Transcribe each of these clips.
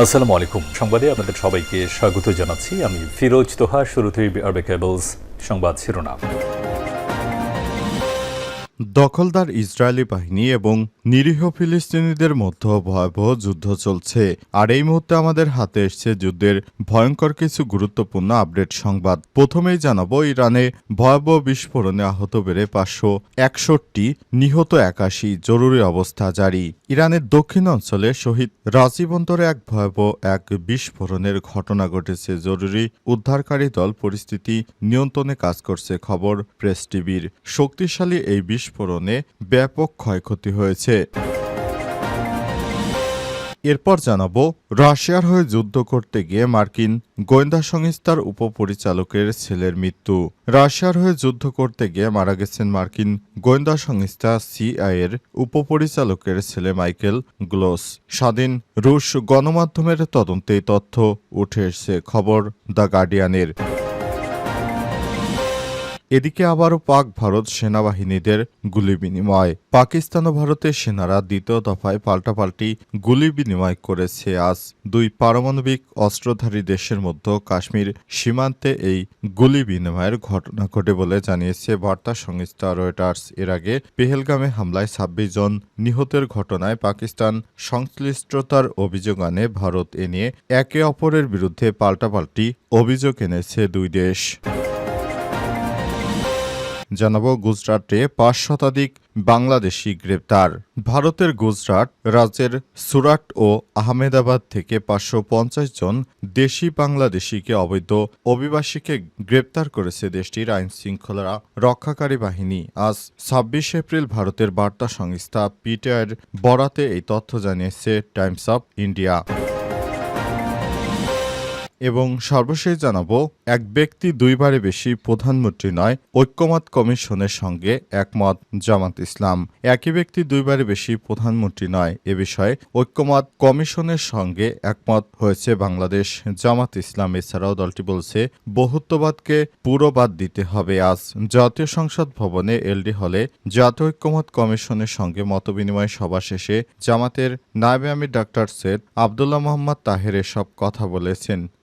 আসসালামু আলাইকুম। সংবাদে আপনাদের সবাইকে স্বাগত জানাচ্ছি। আমি ফিরোজ তোহা, শুরুতেই আরবে কেবলস সংবাদ শিরোনাম। দখলদার ইসরায়েলি বাহিনী এবং নিরীহ ফিলিস্তিনিদের মধ্যে ভয়াবহ যুদ্ধ চলছে। আর এই মুহূর্তে আমাদের হাতে এসছে যুদ্ধের ভয়ঙ্কর কিছু গুরুত্বপূর্ণ আপডেট সংবাদ। প্রথমেই জানাব, ইরানে ভয়াবহ বিস্ফোরণে আহত বেড়ে পাঁচশো একষট্টি নিহত একাশি জরুরি অবস্থা জারি। ইরানের দক্ষিণ অঞ্চলে শহীদ রাজিবন্তরে এক ভয়াবহ এক বিস্ফোরণের ঘটনা ঘটেছে। জরুরি উদ্ধারকারী দল পরিস্থিতি নিয়ন্ত্রণে কাজ করছে, খবর প্রেস টিভির। শক্তিশালী এই বিস্ফোরণে ব্যাপক ক্ষয়ক্ষতি হয়েছে। এরপর জানাব, রাশিয়ার হয়ে যুদ্ধ করতে গিয়ে মার্কিন গোয়েন্দা সংস্থার উপপরিচালকের ছেলের মৃত্যু। রাশিয়ার হয়ে যুদ্ধ করতে গিয়ে মারা গেছেন মার্কিন গোয়েন্দা সংস্থা সিআইয়ের উপপরিচালকের ছেলে মাইকেল গ্লোস। স্বাধীন রুশ গণমাধ্যমের তদন্তে তথ্য উঠে এসেছে, খবর দ্য গার্ডিয়ানের। এদিকে আবারও পাক ভারত সেনাবাহিনীদের গুলি বিনিময়। পাকিস্তান ও ভারতের সেনারা দ্বিতীয় দফায় পাল্টাপাল্টি গুলি বিনিময় করেছে। আজ দুই পারমাণবিক অস্ত্রধারী দেশের মধ্যে কাশ্মীর সীমান্তে এই গুলি বিনিময়ের ঘটনা ঘটে বলে জানিয়েছে বার্তা সংস্থা রয়টার্স। এর আগে পেহেলগামে হামলায় ছাব্বিশ জন নিহতের ঘটনায় পাকিস্তান সংশ্লিষ্টতার অভিযোগ আনে। ভারত এ নিয়ে একে অপরের বিরুদ্ধে পাল্টাপাল্টি অভিযোগ এনেছে দুই দেশ। জানাব গুজরাটে পাঁচ শতাধিক বাংলাদেশি গ্রেপ্তার। ভারতের গুজরাট রাজ্যের সুরাট ও আহমেদাবাদ থেকে পাঁচশো পঞ্চাশ জন দেশি বাংলাদেশিকে অবৈধ অভিবাসীকে গ্রেপ্তার করেছে দেশটির আইন শৃঙ্খলা রক্ষাকারী বাহিনী। আজ ছাব্বিশ এপ্রিল ভারতের বার্তা সংস্থা পিটিআইয়ের বরাতে এই তথ্য জানিয়েছে টাইমস অফ ইন্ডিয়া। এবং সর্বশেষ জানাব, এক ব্যক্তি দুইবারে বেশি প্রধানমন্ত্রী নয়, ঐক্যমত কমিশনের সঙ্গে একমত জামাত ইসলাম। একই ব্যক্তি দুইবারে বেশি প্রধানমন্ত্রী নয়, এ বিষয়ে ঐক্যমত কমিশনের সঙ্গে একমত হয়েছে বাংলাদেশ। জামাত ইসলাম এছাড়াও দলটি বলছে, বহুত্ববাদকে পুরো বাদ দিতে হবে আজ। জাতীয় সংসদ ভবনে এলডি হলে জাতীয় ঐক্যমত কমিশনের সঙ্গে মতবিনিময় সভা শেষে জামাতের নায়েবে আমির ডাক্তার সৈয়দ আবদুল্লাহ মোহাম্মদ তাহের এসব কথা বলেছেন।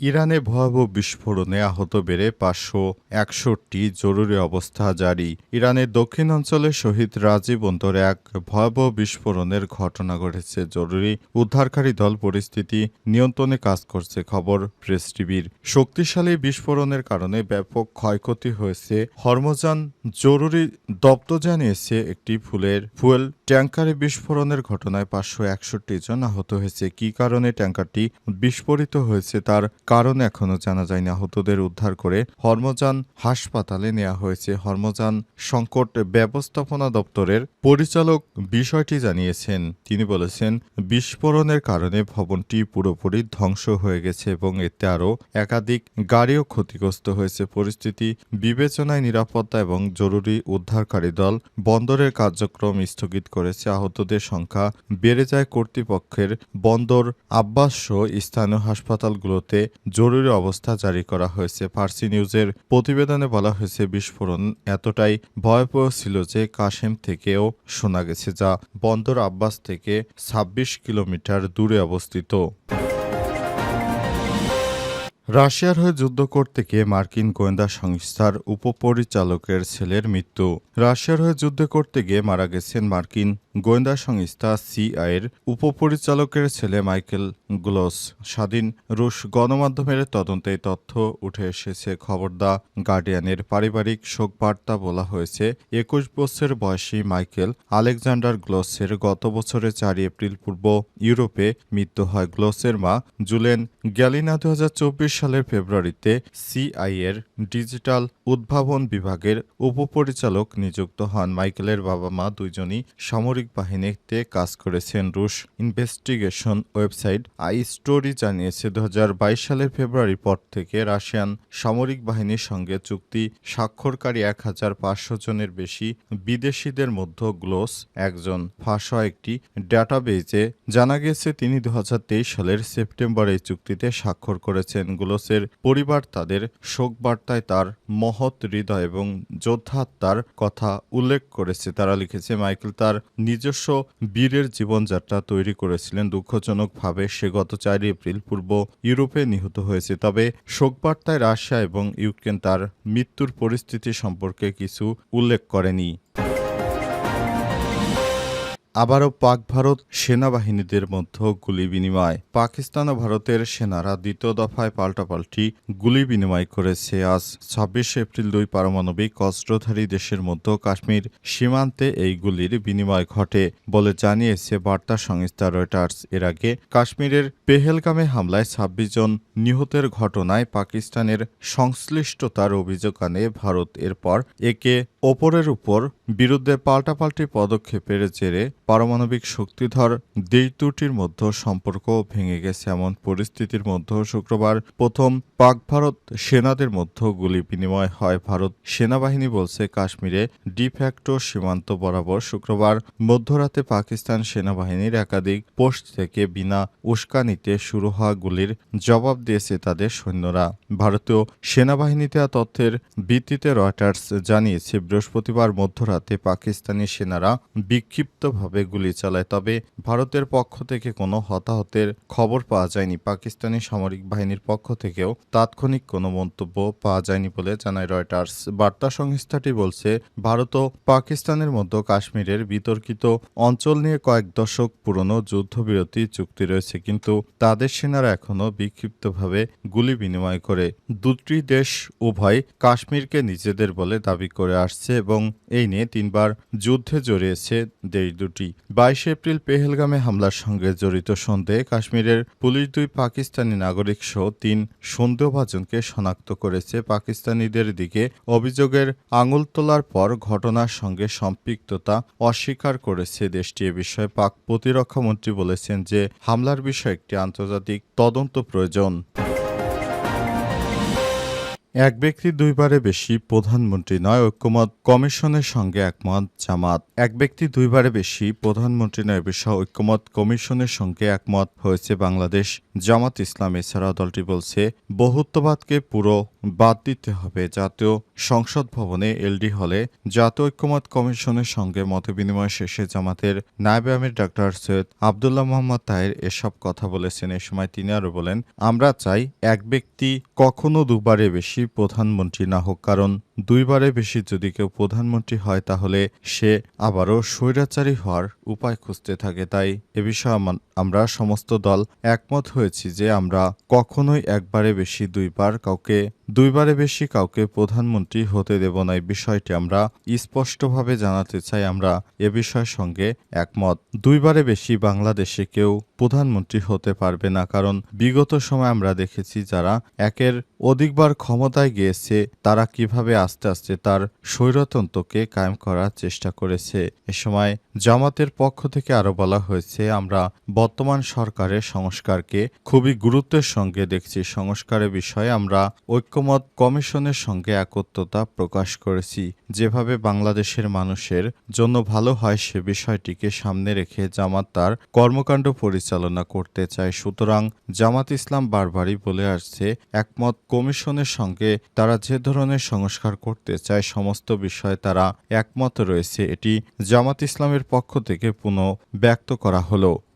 ইরানে ভয়াবহ বিস্ফোরণে আহত বেড়ে পাঁচশো একষট্টি জরুরি অবস্থা জারি। ইরানের দক্ষিণ অঞ্চলে শহীদ রাজীব অন্তরে এক ভয়াবহ বিস্ফোরণের ঘটনা ঘটেছে। জরুরি উদ্ধারকারী দল পরিস্থিতি নিয়ন্ত্রণে কাজ করছে খবর প্রেস টিভির। শক্তিশালী বিস্ফোরণের কারণে ব্যাপক ক্ষয়ক্ষতি হয়েছে। হরমোজান জরুরি দপ্তর জানিয়েছে, একটি ফুলের ফুয়েল ট্যাঙ্কারে বিস্ফোরণের ঘটনায় পাঁচশো একষট্টি জন আহত হয়েছে। কি কারণে ট্যাঙ্কারটি বিস্ফোরিত হয়েছে তার কারণ এখনও জানা যায়নি। আহতদের উদ্ধার করে হরমোজান হাসপাতালে নেওয়া হয়েছে। হরমোজান সংকট ব্যবস্থাপনা দপ্তরের পরিচালক বিষয়টি জানিয়েছেন। তিনি বলেছেন, বিস্ফোরণের কারণে ভবনটি পুরোপুরি ধ্বংস হয়ে গেছে এবং এতে আরও একাধিক গাড়িও ক্ষতিগ্রস্ত হয়েছে। পরিস্থিতি বিবেচনায় নিরাপত্তা এবং জরুরি উদ্ধারকারী দল বন্দরের কার্যক্রম স্থগিত করেছে, আহতদের সংখ্যা বেড়ে যায় কর্তৃপক্ষের। বন্দর আব্বাস স্থানীয় হাসপাতালগুলোতে জরুরি অবস্থা জারি করা হয়েছে। ফার্সি নিউজের প্রতিবেদনে বলা হয়েছে, বিস্ফোরণ এতটাই ভয়াবহ ছিল যে কাশেম থেকেও শোনা গেছে, যা বন্দর আব্বাস থেকে ছাব্বিশ কিলোমিটার দূরে অবস্থিত। রাশিয়ার হয়ে যুদ্ধ করতে গিয়ে মার্কিন গোয়েন্দা সংস্থার উপপরিচালকের ছেলের মৃত্যু। রাশিয়ার হয়ে যুদ্ধ করতে গিয়ে মারা গেছেন মার্কিন গোয়েন্দা সংস্থা সিআইয়ের উপপরিচালকের ছেলে মাইকেল গ্লোস স্বাধীন রুশ গণমাধ্যমের তদন্তে তথ্য উঠে এসেছে। খবর দা গার্ডিয়ানের পারিবারিক শোকবার্তা বলা হয়েছে, একুশ বছর বয়সী মাইকেল আলেকজান্ডার গ্লোসের গত বছরে চার এপ্রিল পূর্ব ইউরোপে মৃত্যু হয়। গ্লোসের মা জুলেন গ্যালিনা দু হাজার চব্বিশ সালের ফেব্রুয়ারিতে সিআইয়ের ডিজিটাল উদ্ভাবন বিভাগের উপপরিচালক নিযুক্ত হন। মাইকেলের বাবা মা দুইজনই সামরিক সামরিক বাহিনীতে কাজ করেছেন রুশ ইনভেস্টিগেশন ওয়েবসাইট আই স্টোরি জানিয়েছে দু সালের ফেব্রুয়ারি পর থেকে রাশিয়ান সামরিক বাহিনীর সঙ্গে চুক্তি স্বাক্ষরকারী এক হাজার পাঁচশো জনের বেশি বিদেশিদের মধ্যে গ্লোস একজন ফাঁস একটি ডাটাবেজে। জানা গেছে, তিনি দু হাজার তেইশ সালের সেপ্টেম্বরে এই চুক্তিতে স্বাক্ষর করেছেন। গ্লোসের পরিবার তাদের শোক বার্তায় তার মহৎ হৃদয় এবং যোদ্ধাত্মার কথা উল্লেখ করেছে। তারা লিখেছে, মাইকেল তার নিজস্ব বীরের জীবনযাত্রা তৈরি করেছিলেন। দুঃখজনকভাবে সে গত চার এপ্রিল পূর্ব ইউরোপে নিহত হয়েছে। তবে শোকবার্তায় রাশিয়া এবং ইউক্রেন তার মৃত্যুর পরিস্থিতি সম্পর্কে কিছু উল্লেখ করেনি। আবারও পাক ভারত সেনাবাহিনীদের মধ্যে গুলি বিনিময়। পাকিস্তান ও ভারতের সেনারা দ্বিতীয় দফায় পাল্টাপাল্টি গুলি বিনিময় করেছে। আজ ছাব্বিশ এপ্রিল দুই পারমাণবিক অস্ত্রধারী দেশের মধ্যে কাশ্মীর সীমান্তে এই গুলির বিনিময় ঘটে বলে জানিয়েছে বার্তা সংস্থা রয়টার্স। এর আগে কাশ্মীরের পেহেলগামে হামলায় ছাব্বিশ জন নিহতের ঘটনায় পাকিস্তানের সংশ্লিষ্টতার অভিযোগ আনে ভারত। এরপর একে ওপরের উপর বিরুদ্ধে পাল্টাপাল্টি পদক্ষেপের জেরে পারমাণবিক শক্তিধর দেশ দুটির মধ্যে সম্পর্ক ভেঙে গেছে। এমন পরিস্থিতির মধ্যে শুক্রবার প্রথম পাক ভারত সেনাদের মধ্যে গুলি বিনিময় হয়। ভারত সেনাবাহিনী বলছে, কাশ্মীরে ডিফ্যাক্টো সীমান্ত বরাবর শুক্রবার মধ্যরাতে পাকিস্তান সেনাবাহিনীর একাধিক পোস্ট থেকে বিনা উস্কানিতে শুরু হওয়া গুলির জবাব দিয়েছে তাদের সৈন্যরা। ভারতীয় সেনাবাহিনী দেওয়া তথ্যের ভিত্তিতে রয়টার্স জানিয়েছে, বৃহস্পতিবার মধ্যরাতে পাকিস্তানি সেনারা বিক্ষিপ্তভাবে গুলি চালায়। তবে ভারতের পক্ষ থেকে কোনো হতাহতের খবর পাওয়া যায়নি। পাকিস্তানি সামরিক বাহিনীর পক্ষ থেকেও তাৎক্ষণিক কোনো মন্তব্য পাওয়া যায়নি বলে জানায় রয়টার্স। বার্তা সংস্থাটি বলছে, ভারত ও পাকিস্তানের মধ্যে কাশ্মীরের বিতর্কিত অঞ্চল নিয়ে কয়েক দশক পুরনো যুদ্ধবিরতি চুক্তি রয়েছে, কিন্তু তাদের সেনারা এখনও বিক্ষিপ্তভাবে গুলি বিনিময় করে। দুটি দেশ উভয় কাশ্মীরকে নিজেদের বলে দাবি করে আসছে এবং এই নিয়ে তিনবার যুদ্ধে জড়িয়েছে দেশ দুটি। বাইশে এপ্রিল পেহেলগামে হামলার সঙ্গে জড়িত সন্দেহে কাশ্মীরের পুলিশ দুই পাকিস্তানি নাগরিক সহ তিন সন্দেহভাজনকে শনাক্ত করেছে। পাকিস্তানিদের দিকে অভিযোগের আঙুল তোলার পর ঘটনার সঙ্গে সম্পৃক্ততা অস্বীকার করেছে দেশটি। এ বিষয়ে পাক প্রতিরক্ষামন্ত্রী বলেছেন যে, হামলার বিষয়ে একটি আন্তর্জাতিক তদন্ত প্রয়োজন। এক ব্যক্তি দুইবারে বেশি প্রধানমন্ত্রী নয়, ঐক্যমত কমিশনের সঙ্গে একমত জামাত। এক ব্যক্তি দুইবারে বেশি প্রধানমন্ত্রী নয়, বিষয় ঐক্যমত কমিশনের সঙ্গে একমত হয়েছে বাংলাদেশ। জামাত ইসলাম এছাড়াও দলটি বলছে বহুত্ববাদকে পুরো বাদ দিতে হবে। জাতীয় সংসদ ভবনে এলডি হলে জাতীয় ঐক্যমত কমিশনের সঙ্গে মতবিনিময় শেষে জামাতের নায়েবে আমির ডাক্তার সৈয়দ আবদুল্লাহ মোহাম্মদ তাহের এসব কথা বলেছেন। এ সময় তিনি আরও বলেন, আমরা চাই এক ব্যক্তি কখনো দুবারে বেশি প্রধানমন্ত্রী না হোক, কারণ দুইবারে বেশি যদি কেউ প্রধানমন্ত্রী হয়, তাহলে সে আবারও স্বৈরাচারী হওয়ার উপায় খুঁজতে থাকে। তাই এ বিষয়ে আমা- আমরা সমস্ত দল একমত হয়েছি যে আমরা কখনোই একবারে বেশি দুইবার কাউকে দুইবারে বেশি কাউকে প্রধানমন্ত্রী হতে দেব না, এই বিষয়টি আমরা স্পষ্টভাবে জানাতে চাই। আমরা এ বিষয়ের সঙ্গে একমত। দুইবারে বেশি বাংলাদেশে কেউ প্রধানমন্ত্রী হতে পারবে না, কারণ বিগত সময় আমরা দেখেছি যারা একের অধিকবার ক্ষমতায় গিয়েছে, তারা কীভাবে আস্তে আস্তে তার স্বৈরতন্ত্রকে কায়েম করার চেষ্টা করেছে। এ সময় জামাতের পক্ষ থেকে আরও বলা হয়েছে, আমরা বর্তমান সরকারের সংস্কারকে খুবই গুরুত্বের সঙ্গে দেখছি। সংস্কারের বিষয়ে আমরা ঐক্যমত কমিশনের সঙ্গে একত্রতা প্রকাশ করেছি। যেভাবে বাংলাদেশের মানুষের জন্য ভালো হয় সে বিষয়টিকে সামনে রেখে জামাত তার কর্মকাণ্ড পরিচালনা করতে চায়। সুতরাং জামাত ইসলাম বারবারই বলে আসছে, একমত কমিশনের সঙ্গে তারা যে ধরনের সংস্কার করতে চায়, সমস্ত বিষয়ে তারা একমত রয়েছে। এটি জামাত ইসলামের পক্ষ থেকে পুনঃ ব্যক্ত করা হলো।